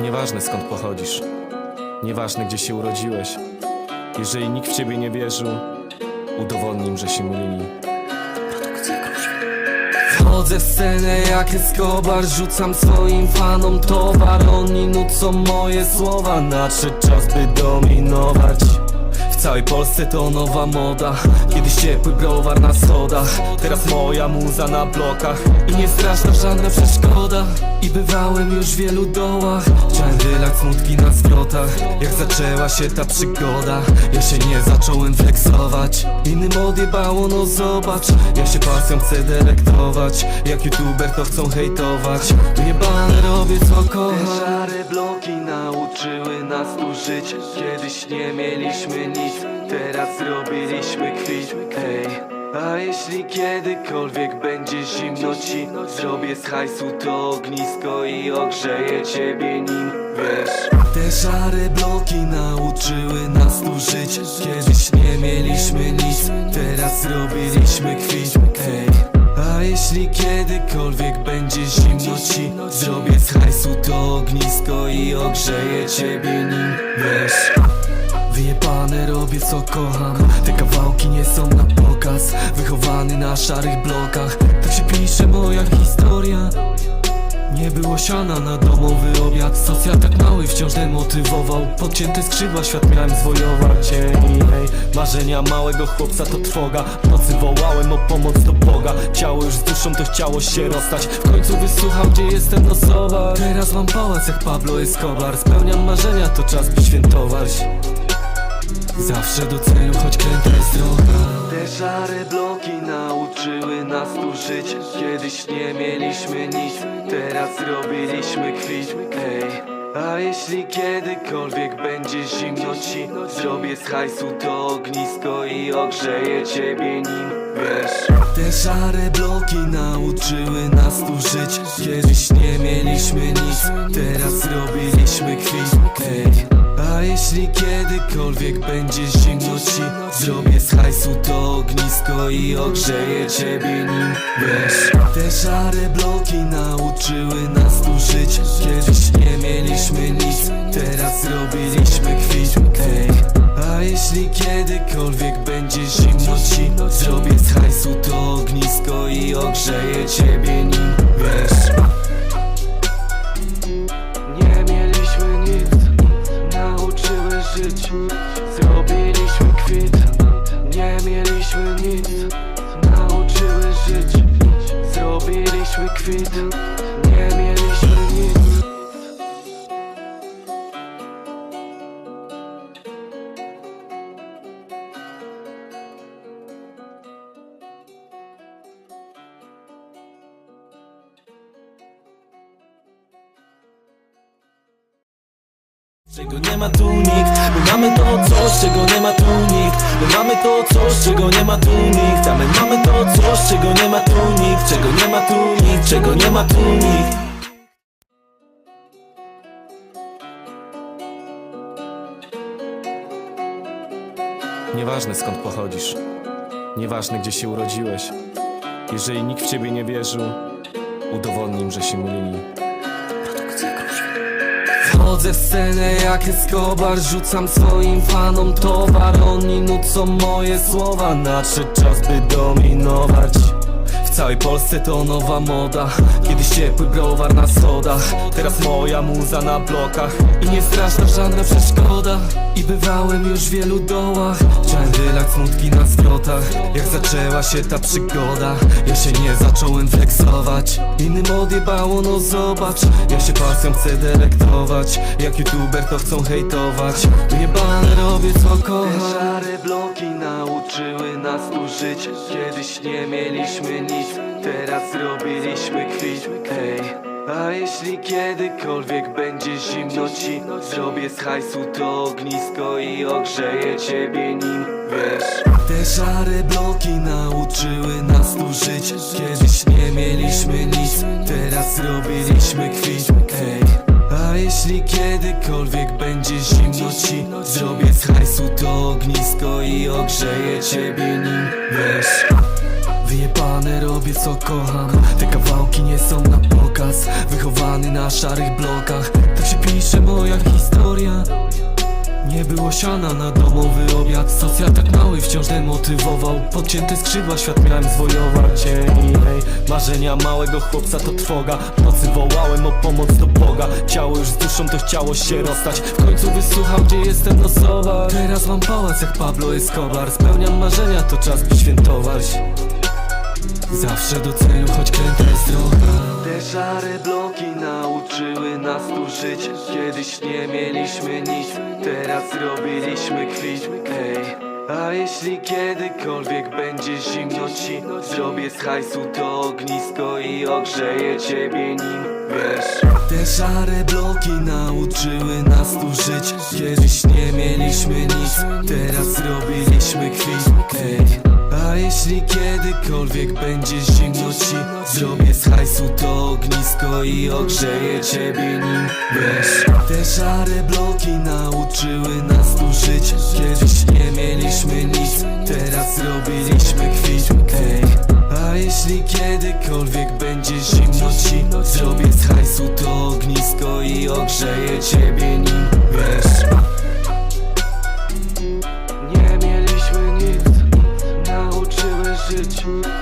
Nieważne skąd pochodzisz, nieważne gdzie się urodziłeś. Jeżeli nikt w ciebie nie wierzył, udowodnij im, że się mylili. Wchodzę w scenę jak Escobar Rzucam swoim fanom towar Oni nucą moje słowa Nadszedł czas by dominować całej Polsce to nowa moda. Kiedyś ciepły browar na schodach Teraz moja muza na blokach. I nie straszna żadna przeszkoda. I bywałem już w wielu dołach. Chciałem wylać smutki na zwrotach Jak zaczęła się ta przygoda Ja się nie zacząłem flexować. Innym odjebało, no zobacz Ja się pasją chcę delektować. Jak youtuber to chcą hejtować. Wyjebane robię co kocham Te szare bloki nauczyły nas tu żyć. Kiedyś nie mieliśmy nic Teraz zrobiliśmy kwit Ej. A jeśli kiedykolwiek będzie zimno ci Zrobię z hajsu to ognisko i ogrzeję ciebie nim Wiesz. Te szare bloki nauczyły nas tu żyć. Kiedyś nie mieliśmy nic Teraz zrobiliśmy kwit Ej. A jeśli kiedykolwiek będzie zimno ci Zrobię z hajsu to ognisko i ogrzeję ciebie nim Wiesz Wyjebane robię co kocham. Te kawałki nie są na pokaz Wychowany na szarych blokach. Tak się pisze moja historia. Nie było siana na domowy obiad. Socjal tak mały wciąż demotywował. Podcięte skrzydła świat miałem zwojować Ej, Marzenia małego chłopca to trwoga. Nocy wołałem o pomoc do Boga. Ciało już z duszą to chciało się rozstać. W końcu wysłuchał gdzie jestem nosowa Teraz mam pałac jak Pablo Escobar. Spełniam marzenia to czas by świętować Zawsze do celu, choć kręta jest droga. Te szare bloki nauczyły nas tu żyć. Kiedyś nie mieliśmy nic, teraz robiliśmy kwit. Ej a jeśli kiedykolwiek będzie zimno ci Zrobię z hajsu to ognisko i ogrzeję ciebie nim. Wiesz Te szare bloki nauczyły nas tu żyć. Kiedyś nie mieliśmy nic Teraz zrobiliśmy kwit. Ej a jeśli kiedykolwiek będzie zimno ci Zrobię z hajsu to ognisko i ogrzeję ciebie nim. Wiesz Te szare bloki nauczyły nas tu żyć. Kiedyś nie mieliśmy nic Teraz zrobiliśmy kwit. Ej. A jeśli kiedykolwiek będzie zimno ci Zrobię z hajsu to ognisko i ogrzeję ciebie nim. Wiesz żyć nie ma tu nikt Nieważne skąd pochodzisz, nieważne gdzie się urodziłeś. Jeżeli nikt w ciebie nie wierzył, udowodnij im, że się mylili. Wchodzę w scenę jak Escobar Rzucam swoim fanom towar. Oni nucą moje słowa. Nadszedł czas by dominować całej Polsce to nowa moda. Kiedyś ciepły browar na schodach. Teraz moja muza na blokach. I nie straszna żadna przeszkoda. I bywałem już w wielu dołach. Chciałem wylać smutki na zwrotach Jak zaczęła się ta przygoda? Ja się nie zacząłem flexować. Innym odjebało, no zobacz. Ja się pasją chcę delektować. Jak youtuber to chcą hejtować. Wyjebane robię co kocham Te szare bloki nauczyły nas tu żyć. Kiedyś nie mieliśmy nic Teraz zrobiliśmy kwit Ej. A jeśli kiedykolwiek będzie zimno ci Zrobię z hajsu to ognisko i ogrzeję ciebie nim Wiesz. Te szare bloki nauczyły nas tu żyć. Kiedyś nie mieliśmy nic Teraz zrobiliśmy kwit Ej. A jeśli kiedykolwiek będzie zimno ci Zrobię z hajsu to ognisko i ogrzeję ciebie nim Wiesz Wyjebane robię co kocham. Te kawałki nie są na pokaz Wychowany na szarych blokach. Tak się pisze moja historia. Nie było siana na domowy obiad. Socjal tak mały wciąż demotywował. Podcięte skrzydła świat miałem zwojować Ej. Marzenia małego chłopca to trwoga. Nocy wołałem o pomoc do Boga. Ciało już z duszą to chciało się rozstać. W końcu wysłuchał gdzie jestem nosowa Teraz mam pałac jak Pablo Escobar. Spełniam marzenia to czas by świętować Zawsze do celu, choć kręta jest droga Te szare bloki nauczyły nas tu żyć. Kiedyś nie mieliśmy nic, teraz robiliśmy kwit. Ej, a jeśli kiedykolwiek będzie zimno ci Zrobię z hajsu to ognisko i ogrzeję ciebie nim Wiesz. Te szare bloki nauczyły nas tu żyć. Kiedyś nie mieliśmy nic, teraz robiliśmy kwit. Ej, a jeśli kiedykolwiek będzie zimno ci Zrobię z hajsu to ognisko i ogrzeję ciebie nim. Wiesz, te szare bloki nauczyły nas tu żyć. Kiedyś nie mieliśmy nic, teraz zrobiliśmy kwit. Ej, a jeśli kiedykolwiek będzie zimno ci Zrobię z hajsu to ognisko i ogrzeję ciebie nim. Wiesz nauczyły żyć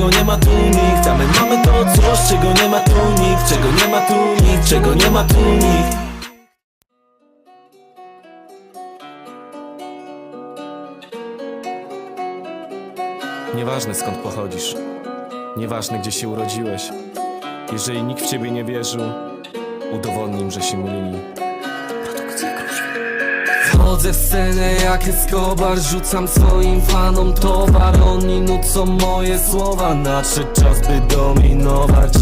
czego nie ma tu nikt A my mamy to coś, czego nie ma tu nikt Czego nie ma tu nikt, czego nie ma tu nikt Nieważne skąd pochodzisz, nieważne gdzie się urodziłeś. Jeżeli nikt w ciebie nie wierzył, udowodnij im, że się mylili. Wchodzę w scenę jak Escobar Rzucam swoim fanom towar. Oni nucą moje słowa Nadszedł czas by dominować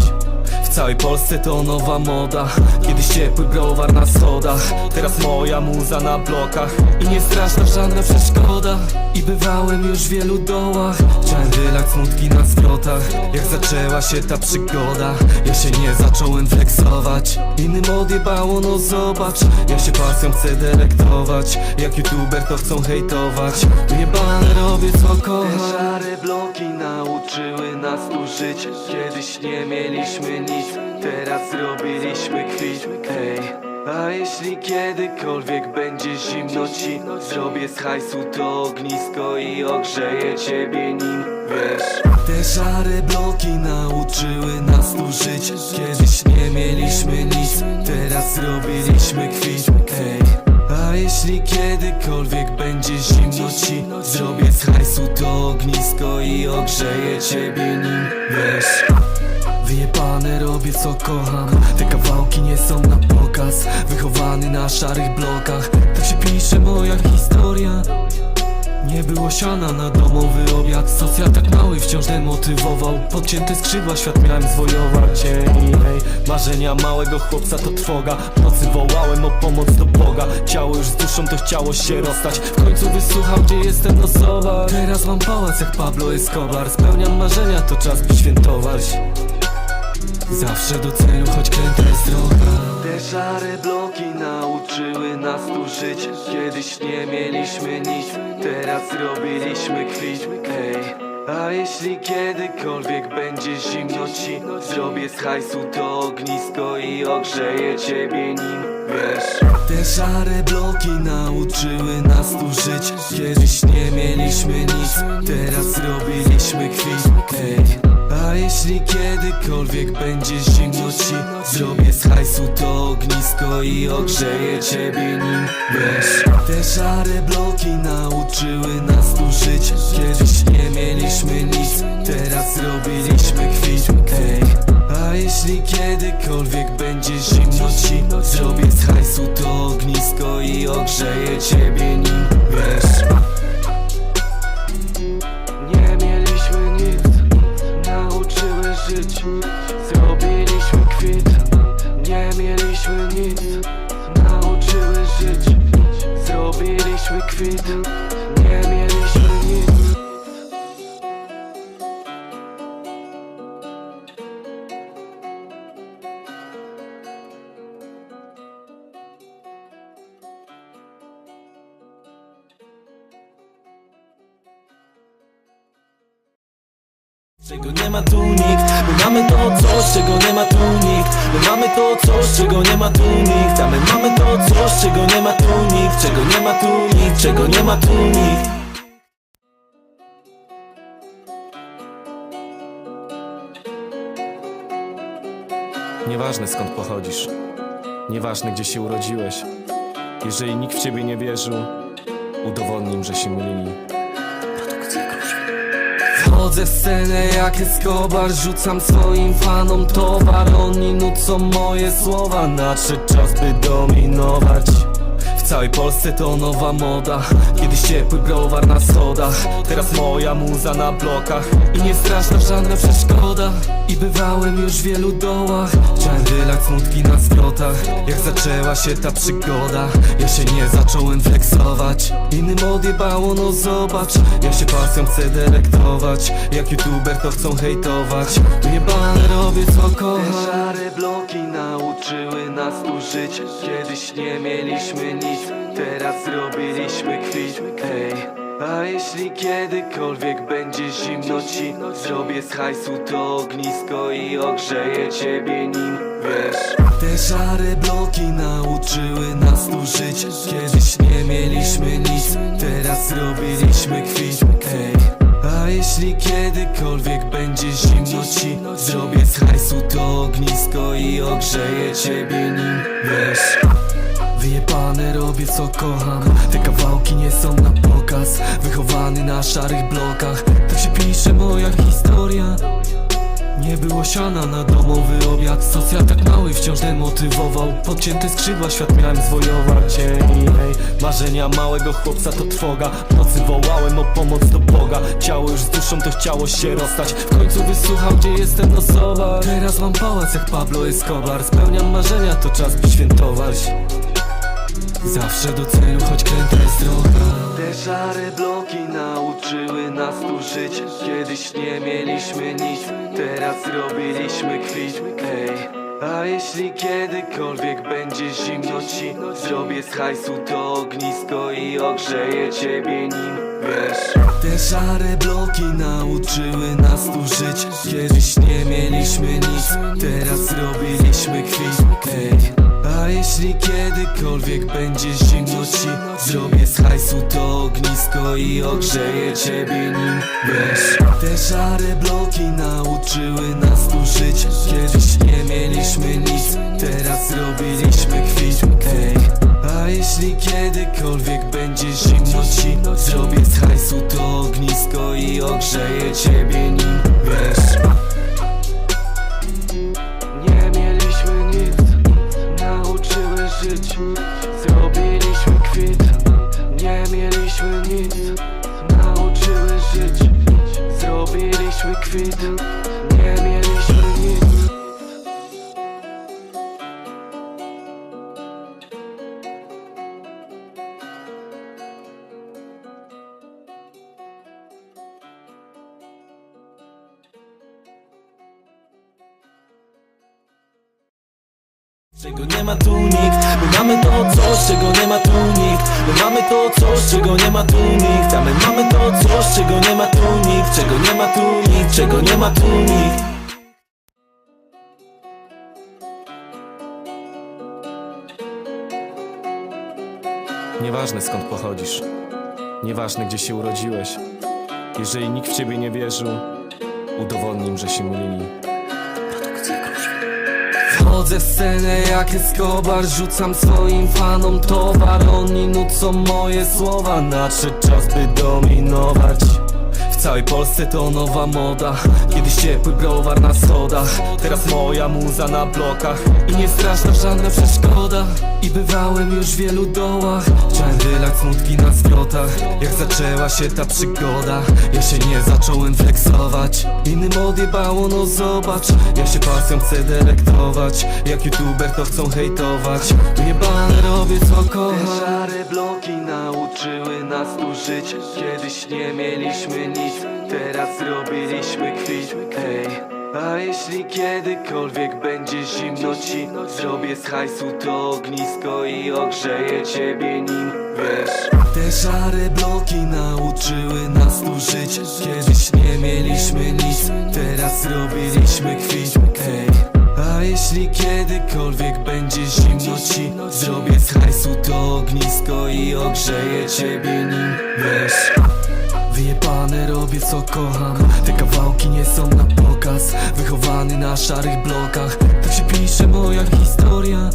w całej Polsce to nowa moda. Kiedyś ciepły browar na schodach Teraz moja muza na blokach. I nie straszna żadna przeszkoda. I bywałem już w wielu dołach. Chciałem wylać smutki na zwrotach Jak zaczęła się ta przygoda Ja się nie zacząłem flexować. Innym odjebało, no zobacz. Ja się pasją chcę delektować. Jak youtuber to chcą hejtować. Wyjebane robię co kocham. Te szare bloki nauczyły nas tu żyć. Kiedyś nie mieliśmy nic, teraz zrobiliśmy kwit Ej, a jeśli kiedykolwiek będzie zimno ci Zrobię z hajsu to ognisko i ogrzeję ciebie nim Wiesz. Te szare bloki nauczyły nas tu żyć. Kiedyś nie mieliśmy nic, teraz zrobiliśmy kwit Ej. A jeśli kiedykolwiek będzie zimno ci Zrobię z hajsu to ognisko i ogrzeję ciebie nim Wiesz Wyjebane robię co kocham. Te kawałki nie są na pokaz Wychowany na szarych blokach. Tak się pisze moja historia. Nie było siana na domowy obiad. Socjal tak mały wciąż demotywował. Podcięte skrzydła świat miałem zwojować ej, ej. Marzenia małego chłopca to trwoga. Nocy wołałem o pomoc do Boga. Ciało już z duszą to chciało się rozstać. W końcu wysłuchał gdzie jestem nosowa Teraz mam pałac jak Pablo Escobar. Spełniam marzenia to czas by świętować Zawsze do celu, choć kręta jest droga Te szare bloki nauczyły nas tu żyć. Kiedyś nie mieliśmy nic, teraz robiliśmy kwit. Ej, a jeśli kiedykolwiek będzie zimno ci Zrobię z hajsu to ognisko i ogrzeję ciebie nim Wiesz. Te szare bloki nauczyły nas tu żyć. Kiedyś nie mieliśmy nic, teraz robiliśmy kwit. Ej, a jeśli kiedykolwiek będzie zimno ci Zrobię z hajsu to ognisko i ogrzeję ciebie nim. Wiesz Te szare bloki nauczyły nas tu żyć. Kiedyś nie mieliśmy nic, teraz zrobiliśmy kwit. Ej, a jeśli kiedykolwiek będzie zimno ci Zrobię z hajsu to ognisko i ogrzeję ciebie nim. Wiesz coś, czego nie ma tu nikt. My mamy to coś, czego nie ma tu nikt. A my mamy to coś, czego nie ma tu nikt. Czego nie ma tu nikt, czego nie ma tu nikt. Nieważne skąd pochodzisz, nieważne gdzie się urodziłeś. Jeżeli nikt w ciebie nie wierzył, udowodnij im, że się mylili. Wchodzę w scenę jak Escobar Rzucam swoim fanom towar. Oni nucą moje słowa Nadszedł czas by dominować całej Polsce to nowa moda. Kiedyś ciepły browar na schodach. Teraz moja muza na blokach. I nie straszna żadna przeszkoda. I bywałem już w wielu dołach. Chciałem wylać smutki na zwrotach. Jak zaczęła się ta przygoda? Ja się nie zacząłem flexować. Innym odjebało, no zobacz. Ja się pasją chcę delektować. Jak youtuber to chcą hejtować. Wyjebane robię co kocham. Szare bloki nauczyły nas tu żyć. Kiedyś nie mieliśmy nic Teraz zrobiliśmy kwit Ej. A jeśli kiedykolwiek będzie zimno ci Zrobię z hajsu to ognisko i ogrzeję ciebie nim Wiesz. Te szare bloki nauczyły nas tu żyć. Kiedyś nie mieliśmy nic Teraz zrobiliśmy kwit Ej. A jeśli kiedykolwiek będzie zimno ci Zrobię z hajsu to ognisko i ogrzeję ciebie nim Wiesz Wyjebane robię co kocham. Te kawałki nie są na pokaz. Wychowany na szarych blokach. Tak się pisze moja historia. Nie było siana na domowy obiad. Socjal tak mały wciąż demotywował. Podcięte skrzydła świat miałem zwojować Ej, ej. Marzenia małego chłopca to trwoga. Nocy wołałem o pomoc do Boga. Ciało już z duszą to chciało się rozstać. W końcu wysłuchał gdzie jestem nosowa Teraz mam pałac jak Pablo Escobar. Spełniam marzenia to czas by świętować Zawsze do celu, choć kręta jest droga. Te szare bloki nauczyły nas tu żyć. Kiedyś nie mieliśmy nic, teraz robiliśmy kwit. Ej a jeśli kiedykolwiek będzie zimno ci Zrobię z hajsu to ognisko i ogrzeję ciebie nim Wiesz. Te szare bloki nauczyły nas tu żyć. Kiedyś nie mieliśmy nic Teraz zrobiliśmy kwit. Ej a jeśli kiedykolwiek będzie zimno ci Zrobię z hajsu to ognisko i ogrzeję ciebie nim. Wiesz Te szare bloki nauczyły nas tu żyć. Kiedyś nie mieliśmy nic Teraz zrobiliśmy kwit. Ej a jeśli kiedykolwiek będzie zimno ci Zrobię z hajsu to ognisko i ogrzeję ciebie nim Czego nie ma tu nikt? My mamy to coś, czego nie ma tu nikt. My mamy to coś, czego nie ma tu nikt. A my mamy to coś, czego nie ma tu nikt. Czego nie ma tu nikt, czego nie ma tu nikt. Nieważne skąd pochodzisz, nieważne gdzie się urodziłeś. Jeżeli nikt w ciebie nie wierzył, udowodnij że się mylili. Wchodzę w scenę jak Escobar Rzucam swoim fanom towar. Oni nucą moje słowa Nadszedł czas by dominować całej Polsce to nowa moda. Kiedyś ciepły browar na schodach. Teraz moja muza na blokach. I nie straszna żadna przeszkoda. I bywałem już w wielu dołach. Chciałem wylać smutki na zwrotach Jak zaczęła się ta przygoda? Ja się nie zacząłem flexować. Innym odjebało, no zobacz. Ja się pasją chcę delektować. Jak youtuber to chcą hejtować. Jebane robię co kocham Te szare bloki nauczyły nas tu żyć. Kiedyś nie mieliśmy nic Teraz zrobiliśmy kwit Ej. A jeśli kiedykolwiek będzie zimno ci Zrobię z hajsu to ognisko i ogrzeję ciebie nim Wiesz. Te szare bloki nauczyły nas tu żyć. Kiedyś nie mieliśmy nic Teraz zrobiliśmy kwit Ej. A jeśli kiedykolwiek będzie zimno ci Zrobię z hajsu to ognisko i ogrzeję ciebie nim Wiesz Wyjebane robię co kocham. Te kawałki nie są na pokaz Wychowany na szarych blokach. Tak się pisze moja historia.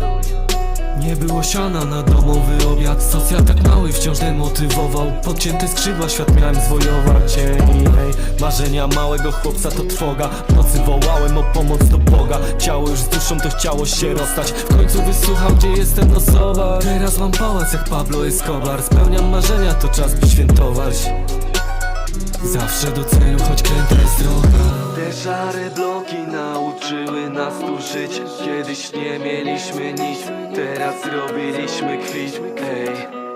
Nie było siana na domowy obiad. Socjal tak mały wciąż demotywował. Podcięte skrzydła świat miałem zwojować. Ej, marzenia małego chłopca to trwoga. W nocy wołałem o pomoc do Boga. Ciało już z duszą to chciało się rozstać. W końcu wysłucham gdzie jestem zobacz. Teraz mam pałac jak Pablo Escobar. Spełniam marzenia to czas by świętować Zawsze do celu, choć kręta jest droga Te szare bloki nauczyły nas tu żyć. Kiedyś nie mieliśmy nic, teraz zrobiliśmy kwit Ej,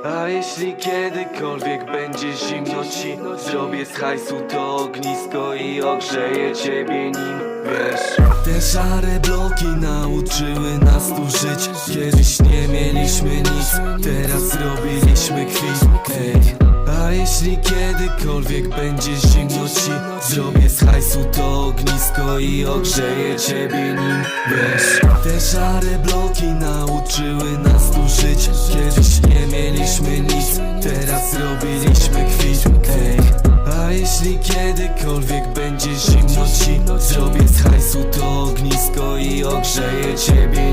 a jeśli kiedykolwiek będzie zimno ci Zrobię z hajsu to ognisko i ogrzeję ciebie nim Wiesz. Te szare bloki nauczyły nas tu żyć. Kiedyś nie mieliśmy nic, teraz zrobiliśmy kwit Ej, a jeśli kiedykolwiek będzie zimno ci Zrobię z hajsu to ognisko i ogrzeję ciebie nim. Wiesz Te szare bloki nauczyły nas tu żyć. Kiedyś nie mieliśmy nic Teraz zrobiliśmy kwit. Ej a jeśli kiedykolwiek będzie zimno ci Zrobię z hajsu to ognisko i ogrzeję ciebie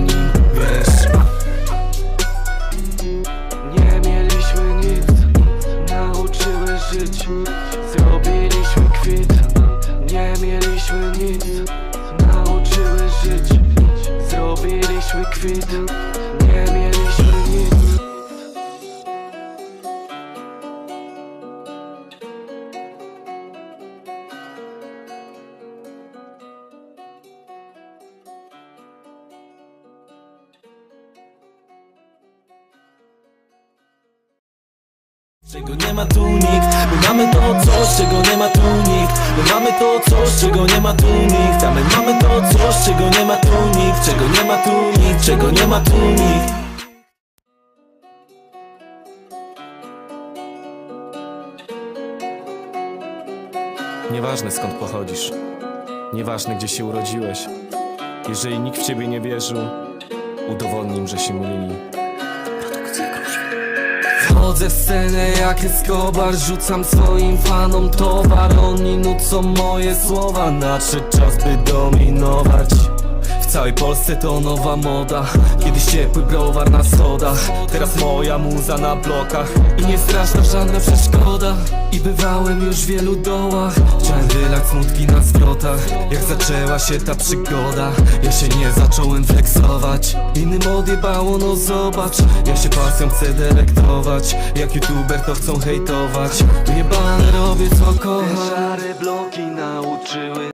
Czego nie ma tu nikt? My mamy to coś, czego nie ma tu nikt. My mamy to coś, czego nie ma tu nikt. A my mamy to coś, czego nie ma tu nikt. Czego nie ma tu nikt, czego nie ma tu nikt. Nieważne skąd pochodzisz, nieważne gdzie się urodziłeś. Jeżeli nikt w ciebie nie wierzył, udowodnij im, że się mylili. Wchodzę w scenę jak Escobar Rzucam swoim fanom towar. Oni nucą moje słowa Nadszedł czas by dominować w całej Polsce to nowa moda. Kiedyś ciepły browar na schodach. Teraz moja muza na blokach. I nie straszna żadna przeszkoda. I bywałem już w wielu dołach. Chciałem wylać smutki na zwrotach Jak zaczęła się ta przygoda? Ja się nie zacząłem flexować. Innym odjebało, no zobacz. Ja się pasją chcę delektować. Jak youtuber to chcą hejtować. Jebane robię co kocham Te szare bloki nauczyły